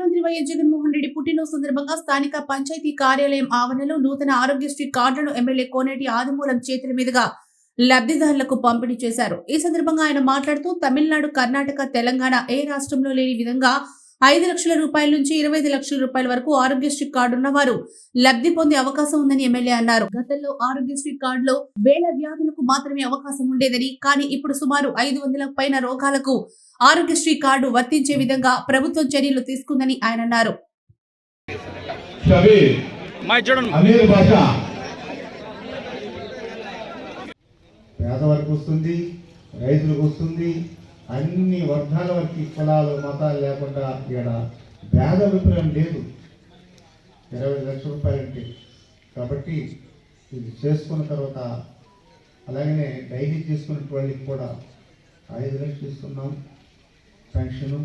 ముఖ్యమంత్రి వైఎస్ జగన్మోహన్ రెడ్డి పుట్టినరోజు సందర్భంగా స్థానిక పంచాయతీ కార్యాలయం ఆవరణలో నూతన ఆరోగ్యశ్రీ కార్డులను ఎమ్మెల్యే కోనేటి ఆదిమూలం చేతుల మీదుగా లబ్ధిదారులకు పంపిణీ చేశారు. ఈ సందర్భంగా ఆయన మాట్లాడుతూ తమిళనాడు కర్ణాటక తెలంగాణ ఏ రాష్ట్రంలో లేని విధంగా ఐదు లక్షల రూపాయల నుంచి ఇరవై ఐదు లక్షల రూపాయల వరకు ఆరోగ్యశ్రీ కార్డు ఉన్నవారు లబ్ధి పొందే అవకాశం ఉందని ఎమ్మెల్యే అన్నారు. గతంలో ఆరోగ్యశ్రీ కార్డులో వేల వ్యాధులకు మాత్రమే అవకాశం ఉండేదని కానీ ఇప్పుడు సుమారు ఐదు వందల పైన రోగాలకు ఆరోగ్యశ్రీ కార్డు వర్తించే విధంగా ప్రభుత్వం చర్యలు తీసుకుందని ఆయన అన్నారు. పేదవారికి వస్తుంది రైతులకు వస్తుంది అన్ని వర్గాల వరకు కులాలు మతాలు లేకుండా ఇక్కడ భేద అభిప్రాయం లేదు. ఇరవై లక్షల రూపాయలు అంటే కాబట్టి ఇది చేసుకున్న తర్వాత అలాగనే డైలీ తీసుకున్న వాళ్ళకి కూడా ఐదు లక్షలు ఇస్తున్నాం పెన్షను.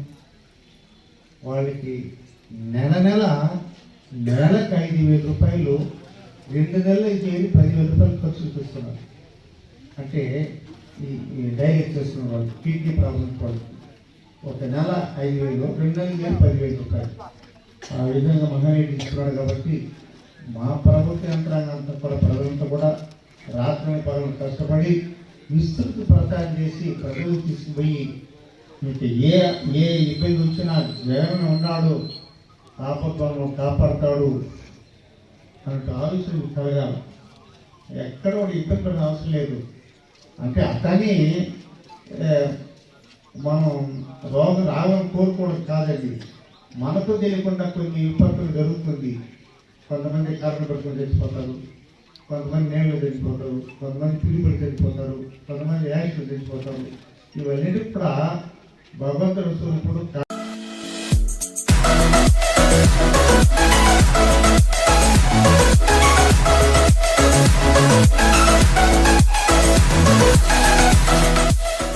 వాళ్ళకి నెల నెల నెలకు ఐదు వేల రూపాయలు రెండు నెలలు అయితే పదివేల రూపాయలు ఖర్చు చూస్తున్నారు. అంటే ఈ డైరెక్ట్ చేస్తున్న వాళ్ళు కిడ్నీ ప్రాబ్లమ్స్ వాళ్ళు ఒక నెల ఐదు వేలు రెండు నెలలు వేలు పదివేలు రూపాయలు. ఆ విధంగా మహారెడ్డి ఇస్తున్నాడు కాబట్టి మా ప్రభుత్వ యంత్రాంగం కూడా ప్రజలంతా కూడా రాత్రి పనులు కష్టపడి విస్తృత ప్రచారం చేసి ప్రజలు తీసుకుపోయి మీకు ఏ ఏ ఇబ్బంది వచ్చినా జగన్ ఉన్నాడు ఆపత్తులను కాపాడతాడు అన్నట్టు ఆలోచన కలగాలి ఎక్కడ కూడా ఇబ్బంది పడిన అవసరం లేదు. అంటే అతని మనం రోగం రావాలని కోరుకోవడం కాదండి. మనకు తెలియకుండా కొన్ని విపత్తులు జరుగుతుంది. కొంతమంది కరెంట్ పెట్టుకొని చచ్చిపోతారు. కొంతమంది నీళ్ళు చచ్చిపోతారు. కొంతమంది పిలుపులు చచ్చిపోతారు. కొంతమంది యాక్సిడెంట్ చచ్చిపోతారు. ఇవన్నీ కూడా భగవంతుడు స్వరూపుడు